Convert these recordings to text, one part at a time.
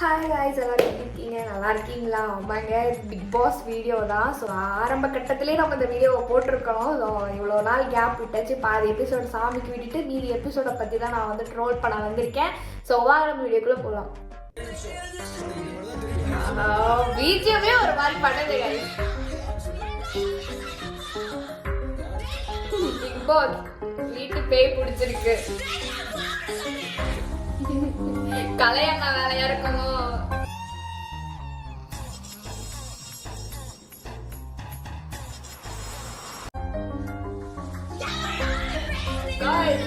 Hi ஹாய்ஸ் எல்லாரும் எப்படி இருக்கீங்க? நல்லா இருக்கீங்களா? ஆமாங்க பிக் பாஸ் வீடியோ தான். ஸோ ஆரம்ப கட்டத்திலே நம்ம இந்த வீடியோவை போட்டிருக்கோம். ஸோ இவ்வளோ நாள் கேப் விட்டாச்சு. பாதி எபிசோட் சாமிக்கு விட்டுட்டு மீதி எபிசோடை பற்றி தான் நான் வந்து ட்ரோல் பண்ண வந்திருக்கேன். ஸோ வாங்க நம்ம வீடியோக்குள்ளே போகலாம் வீடியோவே ஒரு மாதிரி பண்ணுது பிக் பாஸ் வீட்டு பேய் பிடிச்சிருக்கு. கலையண்ணா வேலையா இருக்கணும்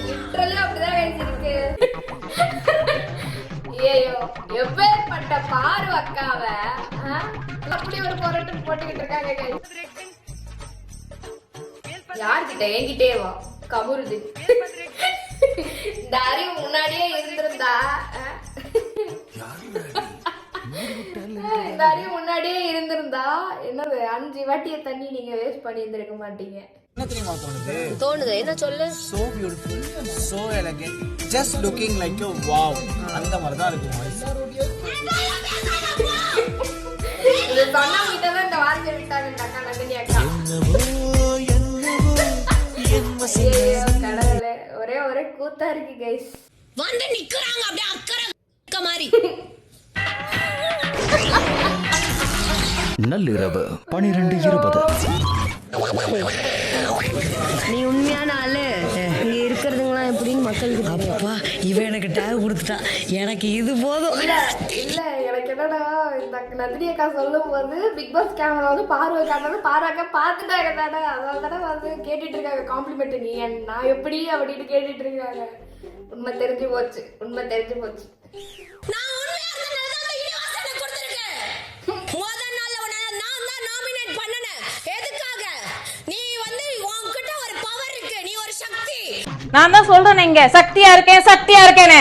லிட்டரலி அப்படிதான் எழுதிருக்கு ஐயோ எப்பேற்பட்ட பாரு அக்காவ ஆ? அப்படி ஒரு பொருட்டு போட்டுக்கிட்டு இருக்காங்க guys. யார்கிட்ட? என்கிட்டே வா. கமுருது. இந்த அறிவு முன்னாடியே இருந்திருந்தா இந்த அறிவு முன்னாடியே இருந்திருந்தா என்னது அஞ்சு வாட்டிய தண்ணி நீங்க வேஸ்ட் பண்ணி இருந்திருக்க மாட்டீங்க. என்ன தெரியுமா தோணுது? தோணுது. என்ன சொல்லு? So beautiful so elegant just looking like you wow அந்த மாதிரி தான் இருக்கும் voice. இது சொன்னவங்கிட்ட தான் இந்த வார்த்தை விட்டாங்க இந்த அக்கா நந்தினி அக்கா. ஐயையோ, கடவுளே. ஒரே ஒரே கூத்தா இருக்கு கைஸ் வந்து நிக்கிறாங்க அப்படியே அக்கறை மாதிரி. நள்ளிரவு பனிரெண்டு இருபது. நீ உண்மையான ஆளு. இங்க இருக்கிறதுங்களாம் எப்படின்னு மக்களுக்கு தெரியும். அப்பா இவன் எனக்கு டேக் கொடுத்துட்டான் எனக்கு இது போதும். இல்ல எனக்கு என்னடா இந்த நந்தினி அக்கா சொல்லும் போது பிக் பாஸ் கேமரா வந்து பார்வை காட்டினது பார்வை அக்கா பார்த்துட்டாங்க தானே அதனால தானே வந்து கேட்டுட்டு இருக்காங்க. காம்ப்ளிமெண்ட் நீ நான் எப்படி அப்படின்னு கேட்டுட்டு இருக்காங்க. உண்மை தெரிஞ்சு போச்சு உண்மை தெரிஞ்சு போச்சு. நான் தான் சொல்றேன் இங்க. சக்தியா இருக்கேன் சக்தியா இருக்கேன்னு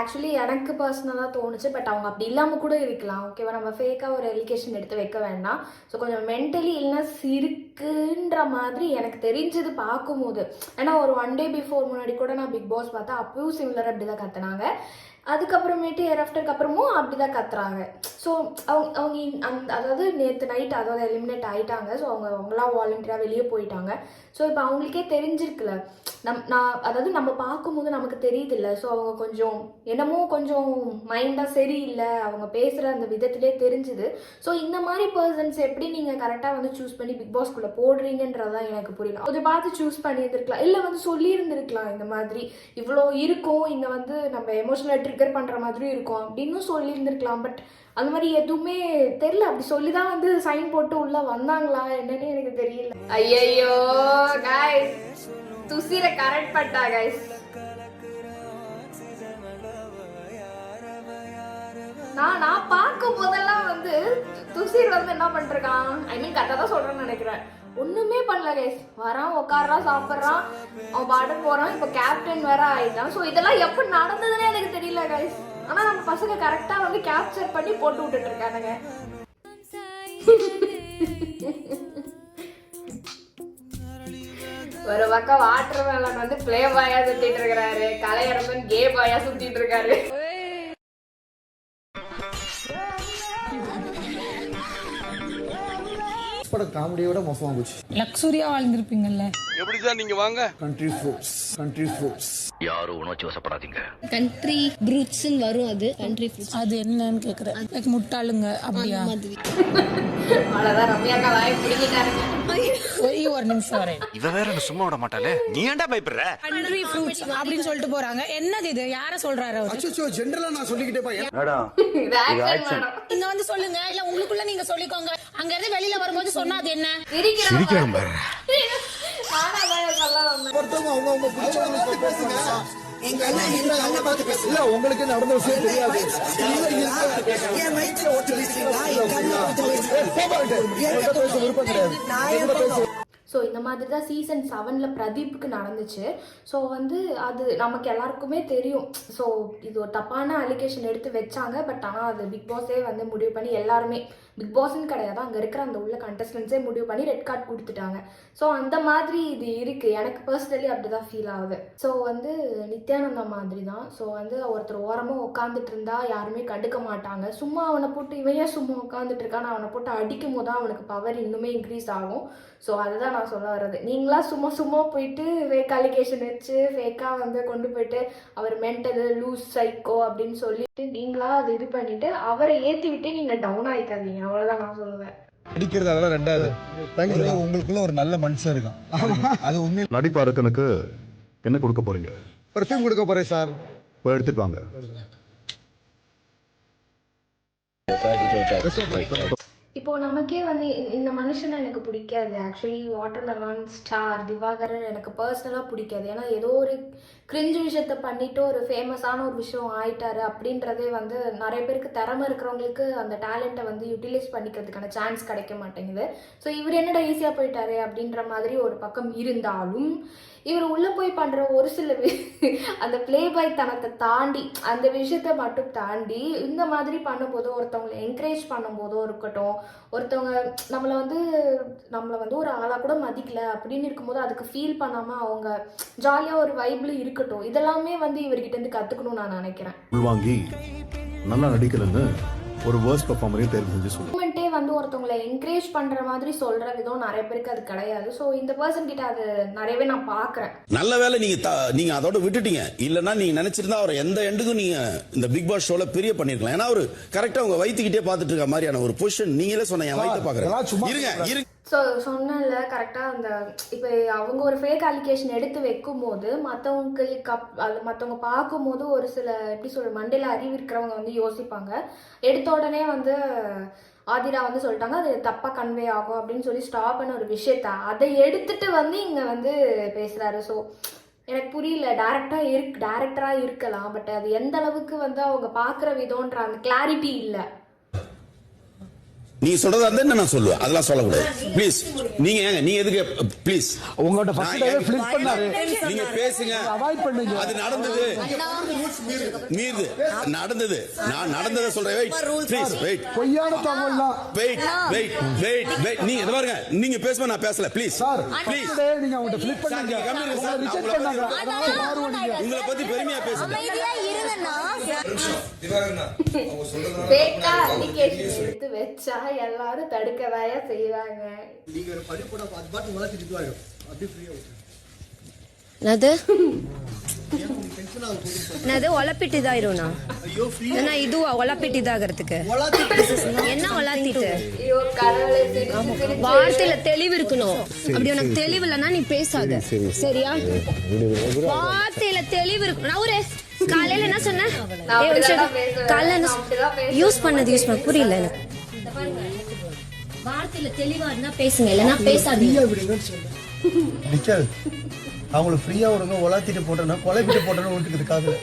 ஆக்சுவலி எனக்கு பர்சனலாக தோணுச்சு பட் அவங்க அப்படி இல்லாமல் கூட இருக்கலாம். ஓகேவா நம்ம ஃபேக்காக ஒரு எலிகேஷன் எடுத்து வைக்க வேண்டாம். ஸோ கொஞ்சம் மென்டலி இல்னஸ் இருக்குன்ற மாதிரி எனக்கு தெரிஞ்சது பார்க்கும்போது. ஏன்னா ஒரு ஒன் டே பிஃபோர் முன்னாடி கூட நான் பிக் பாஸ் பார்த்தா அப்பவும் சிமிலர் அப்படி தான் கற்றுனாங்க அதுக்கப்புறமேட்டு ஏர் ஆஃப்டருக்கு அப்புறமும் அப்படி தான் கத்துறாங்க. ஸோ அவங்க அவங்க அந்த அதாவது நேற்று நைட் அதாவது எலிமினேட் ஆகிட்டாங்க ஸோ அவங்க அவங்களாம் வாலண்டியராக வெளியே போயிட்டாங்க. ஸோ இப்போ அவங்களுக்கே தெரிஞ்சிருக்குல்ல நம் நான் அதாவது நம்ம பார்க்கும்போது நமக்கு தெரியுதுல்ல. ஸோ அவங்க கொஞ்சம் என்னமோ கொஞ்சம் மைண்டாக சரியில்லை. அவங்க பேசுகிற அந்த விதத்திலே தெரிஞ்சுது. ஸோ இந்த மாதிரி பர்சன்ஸ் எப்படி நீங்கள் கரெக்டாக வந்து சூஸ் பண்ணி பிக் பாஸ்குள்ளே போடுறீங்கன்றதான் எனக்கு புரியல அதை பார்த்து சூஸ் பண்ணியிருந்திருக்கலாம். இல்லை வந்து சொல்லியிருந்திருக்கலாம். இந்த மாதிரி இவ்வளோ இருக்கும். இங்கே வந்து நம்ம எமோஷனல் ட்ரிகர் பண்ணுற மாதிரி இருக்கும் அப்படின்னு சொல்லியிருந்திருக்கலாம். பட் அந்த மாதிரி எதுவுமே தெரில அப்படி சொல்லி தான் வந்து சைன் போட்டு உள்ளே வந்தாங்களா என்னன்னு எனக்கு தெரியல. ஐயையோ காய்ஸ் துசிர கரெக்ட் பட்டா காய்ஸ் நான் நான் பார்க்கும் போதெல்லாம் வந்து துசீர் வந்து என்ன பண்ணிருக்கான் ஐ மீன் கரெக்டாக தான் சொல்கிறேன்னு நினைக்கிறேன். ஒண்ணுமே பண்ணல கேஸ் வரான் உட்காடுறான் சாப்பிட்றான். அவன் பாட போறான். இப்போ கேப்டன் வேற ஆயிட்டான். ஸோ இதெல்லாம் எப்போ நடந்ததுன்னே எனக்கு தெரியல கைஸ் ஆனா நம்ம பசங்க கரெக்டா வந்து கேப்சர் பண்ணி போட்டு விட்டுட்டு இருக்கானுங்க. ஒரு பக்கம் வாட்டர் மேலன் வந்து பிளே பாயா சுத்திட்டு இருக்கிறாரு. கலையரசன் கே பாயா சுத்திட்டு இருக்காரு. பட காமெடியோட மோசமா போச்சு. லக்ஸுரியா வாழ்ந்திருப்பீங்கல்ல. எப்படி சார் நீங்க வாங்க? கண்ட்ரி ஃபுட்ஸ் கண்ட்ரி ஃபுட்ஸ் யாரும் உணர்ச்சி வசப்படாதீங்க. கண்ட்ரி ப்ரூட்ஸ்னு வரும் அது. கண்ட்ரி ஃப்ரூட்ஸ் அது என்னன்னு கேக்குறேன். Like முட்டாளுங்க அப்படியா? அவ்வளவுதான் ரம்யாக்கா வாயை பிடிக்கிட்டாருங்க ஒரே ஒரு நிமிஷம் வரேன் இவ வேற சும்மா விட மாட்டாளே? நீ ஏன்டா பயப்படுற? கண்ட்ரி ஃப்ரூட்ஸ் அப்படின்னு சொல்லிட்டு போறாங்க. என்னது இது? யார சொல்றாரு அவரு? அச்சோ ஜென்ரலா நான் சொல்லிக்கிட்டே மேடம். இங்க வந்து சொல்லுங்க. இல்ல உங்களுக்குள்ள நீங்க சொல்லிக்கோங்க. அங்க இருந்து வெளியில வரும்போது சொன்னா அது என்ன? சிரிக்கிறோம் நானா தான் சொல்ல வந்தேன். ஒருத்தவங்க அவங்க அவங்க பிடிச்சவங்க பேசுங்க. இல்ல உங்களுக்கு நடந்த விஷயம் தெரியாது. என் வயிற்றுல ஓட்டு வீசுறீங்களா என் கண்ணை ஓட்டு வீசுறீங்களா பேச விருப்பம் கிடையாது. என்கிட்ட பேச ஸோ இந்த மாதிரி தான் சீசன் செவனில் பிரதீப்புக்கு நடந்துச்சு. ஸோ வந்து அது நமக்கு எல்லாருக்குமே தெரியும். ஸோ இது ஒரு தப்பான அலிகேஷன் எடுத்து வச்சாங்க. பட் ஆனால் அது பிக் பாஸே வந்து முடிவு பண்ணி எல்லாருமே பிக் பாஸ்ன்னு கிடையாது. அங்கே இருக்கிற அந்த உள்ள கண்டஸ்டன்ஸே முடிவு பண்ணி ரெட் கார்டு கொடுத்துட்டாங்க. ஸோ அந்த மாதிரி இது இருக்குது எனக்கு பர்சனலி அப்படி தான் ஃபீல் ஆகுது. ஸோ வந்து நித்யானந்தா மாதிரி தான் ஸோ வந்து ஒருத்தர் ஓரமாக உட்காந்துட்டு இருந்தா யாருமே கண்டுக்க மாட்டாங்க. சும்மா அவனை போட்டு இவன் சும்மா உட்காந்துட்டு இருக்கான் அவனை போட்டு அடிக்கும் போது தான் அவனுக்கு பவர் இன்னுமே இன்க்ரீஸ் ஆகும். ஸோ அதுதான் நான் சொல்ல வர்றது. நீங்களா சும்மா சும்மா போயிட்டு ஃபேக் அலிகேஷன் வச்சு ஃபேக்காக வந்து கொண்டு போயிட்டு அவர் மென்டல் லூஸ் சைக்கோ அப்படின்னு சொல்லிட்டு நீங்களா அது இது பண்ணிட்டு அவரை ஏற்றி விட்டு நீங்கள் டவுன் அவ்வளோதான் நான் சொல்லுவேன். அடிக்கிறது அதெல்லாம் ரெண்டாவது. உங்களுக்குள்ள ஒரு நல்ல மனுஷன் இருக்கான் அது உண்மை நடிப்பாருக்கனுக்கு என்ன கொடுக்க போறீங்க? பர்ஃபியூம் கொடுக்க போறேன் சார் போய் எடுத்துட்டு வாங்க. இப்போ நமக்கே வந்து இந்த மனுஷனை எனக்கு பிடிக்காது. Actually water melon star Diwakaran எனக்கு பர்சனலாக பிடிக்காது. ஏன்னா ஏதோ ஒரு கிரிஞ்சு விஷயத்த பண்ணிட்டு ஒரு ஃபேமஸான ஒரு விஷயம் ஆயிட்டாரு அப்படின்றதே வந்து நிறைய பேருக்கு திறமை இருக்கிறவங்களுக்கு அந்த டேலண்ட்டை வந்து யூட்டிலைஸ் பண்ணிக்கிறதுக்கான சான்ஸ் கிடைக்க மாட்டேங்குது. ஸோ இவர் என்னடா ஈஸியாக போயிட்டாரு அப்படின்ற மாதிரி ஒரு பக்கம் இருந்தாலும் இவர் உள்ளே போய் பண்ணுற ஒரு சில அந்த ப்ளே பாய் தனத்தை தாண்டி அந்த விஷயத்தை மட்டும் தாண்டி இந்த மாதிரி பண்ணும்போது ஒருத்தவங்களை என்கரேஜ் பண்ணும்போதோ இருக்கட்டும் ஒருத்தவங்க நம்மளை வந்து நம்மளை வந்து ஒரு ஆளாக கூட மதிக்கல அப்படின்னு இருக்கும்போது அதுக்கு ஃபீல் பண்ணாமல் அவங்க ஜாலியாக ஒரு வைபிள் இருக்கட்டும். இதெல்லாமே வந்து இவர்கிட்ட இருந்து கற்றுக்கணும்னு நான் நினைக்கிறேன். உள்வாங்கி நல்லா நடிக்கலன்னு ஒரு வேர்ஸ் பர்ஃபார்மரையும் தேர்வு செஞ்சு சொல்லு மூமெண்ட்டே வந்து ஒருத்தவங்களை என்கரேஜ் பண்ணுற மாதிரி சொல்கிற விதம் நிறைய பேருக்கு அது கிடையாது. ஸோ இந்த பர்சன் கிட்ட அது நிறையவே நான் பார்க்குறேன் நல்ல வேளை நீங்க த- நீங்க அதோட விட்டுட்டீங்க. இல்லனா நீங்க நினைச்சிருந்தா அவர் எந்த எண்டுக்கும் நீங்க இந்த பிக் பாஸ் ஷோல பெரிய பண்ணிருக்கலாம். ஏன்னா அவரு கரெக்டா உங்க வயித்துக்கிட்டே பாத்துட்டு இருக்க மாதிரியான ஒரு பொசிஷன் நீங்களே சொன்ன என் சும்மா பாக்குறேன். இருங்க இருங்க. ஸோ சொன்னல கரெக்டாக அந்த இப்போ அவங்க ஒரு ஃபேக் அலிகேஷன் எடுத்து வைக்கும்போது மற்றவங்களுக்கு அப் அது மற்றவங்க பார்க்கும்போது ஒரு சில எப்படி சொல்ற மண்டையில் அறிவு இருக்கிறவங்க வந்து யோசிப்பாங்க. எடுத்த உடனே வந்து ஆதிரா வந்து சொல்லிட்டாங்க அது தப்பாக கன்வே ஆகும் அப்படின்னு சொல்லி ஸ்டாப் பண்ண ஒரு விஷயத்த. அதை எடுத்துட்டு வந்து இங்கே வந்து பேசுகிறாரு ஸோ எனக்கு புரியல டேரக்டாக இருக் டேரக்டராக இருக்கலாம் பட் அது எந்த அளவுக்கு வந்து அவங்க பார்க்குற விதம்ன்ற அந்த கிளாரிட்டி இல்லை. நீங்க சொல்றதா இருந்தா நான் சொல்லுவேன்? அதெல்லாம் சொல்லக்கூடாது. ப்ளீஸ் நீங்க ஏங்க நீங்க எதுக்கு ப்ளீஸ் உங்கள்ட்ட ஃபர்ஸ்ட் டைம் ஃபிளிப் பண்ணாரு. நீங்க பேசுங்க. அவாய்ட் பண்ணுங்க. அது நடந்தது. மீது நடந்தது. நான் நடந்ததை சொல்றேன். வெயிட் ப்ளீஸ் வெயிட் பொய்யான தகவல்லாம். வெயிட் வெயிட் வெயிட் வெயிட் நீங்க இத பாருங்க. நீங்க பேசுமா நான் பேசல. ப்ளீஸ் சார் ப்ளீஸ் நீங்க அவங்கள்ட்ட ஃபிளிப் பண்ணீங்க. சார். ரிஜெக்ட் பண்ணாங்க உங்களை பத்தி பெருமையா பேசுங்க அமைதியா இருங்கண்ணா. ஃபேக்கா அப்ளிகேஷன் எடுத்து வச்சா எல்லாரும் தடுக்கதாயா செய்வாங்க. என்னது? என்னது? ஒலப்பிட்டு இதாயிரும்ண்ணா என்ன இதுவா ஒலப்பிட்டு இதாகிறதுக்கு என்ன ஒலாத்திட்டு வார்த்தையில தெளிவு இருக்கணும். அப்படி உனக்கு தெளிவு இல்லைன்னா நீ பேசாத. சரியா? வார்த்தையில தெளிவு இருக்கணும். ஒரு காலையில என்ன. பேசுவேன். காலையில என்ன. யூஸ் பண்ணது யூஸ் பண்ண புரியல எனக்கு. வார்த்தையில தெளிவா இருந்தா பேசுங்க இல்லைன்னா பேசாதீங்க. அவங்கள ஃப்ரீயா விடுங்க உலாத்திட்டு போட்டேன்னா கொலைப்பிட்டு போட்டேன்னு விட்டுக்குது காதுல.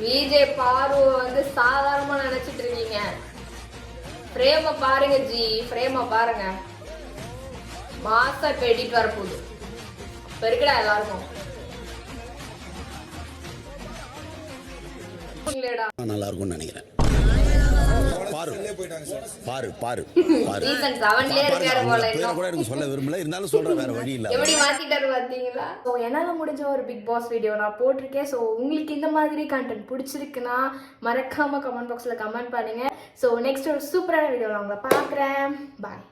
விஜய் பாரு வந்து சாதாரணமா நினைச்சிட்டு இருக்கீங்க. பிரேம பாருங்க ஜி. பிரேம பாருங்க. மாசா இப்ப எடிட் வரப்போகுது. இப்ப இருக்குடா எல்லாருக்கும். நல்லா இருக்கும்னு நினைக்கிறேன். பாரு பாரு பாரு பாரு. கூட எனக்கு சொல்ல விரும்பல. இருந்தாலும் சொல்றேன் வேற வழி இல்ல. எப்படி மாத்திட்டாரு பாத்தீங்களா? ஸோ என்னால் முடிஞ்ச ஒரு பிக் பாஸ் வீடியோ நான் போட்டிருக்கேன். ஸோ உங்களுக்கு இந்த மாதிரி கண்டென்ட் பிடிச்சிருக்குன்னா மறக்காம கமெண்ட் பாக்ஸில் கமெண்ட் பண்ணுங்க. ஸோ நெக்ஸ்ட் ஒரு சூப்பரான வீடியோ நான் உங்களை பார்க்குறேன். பாய்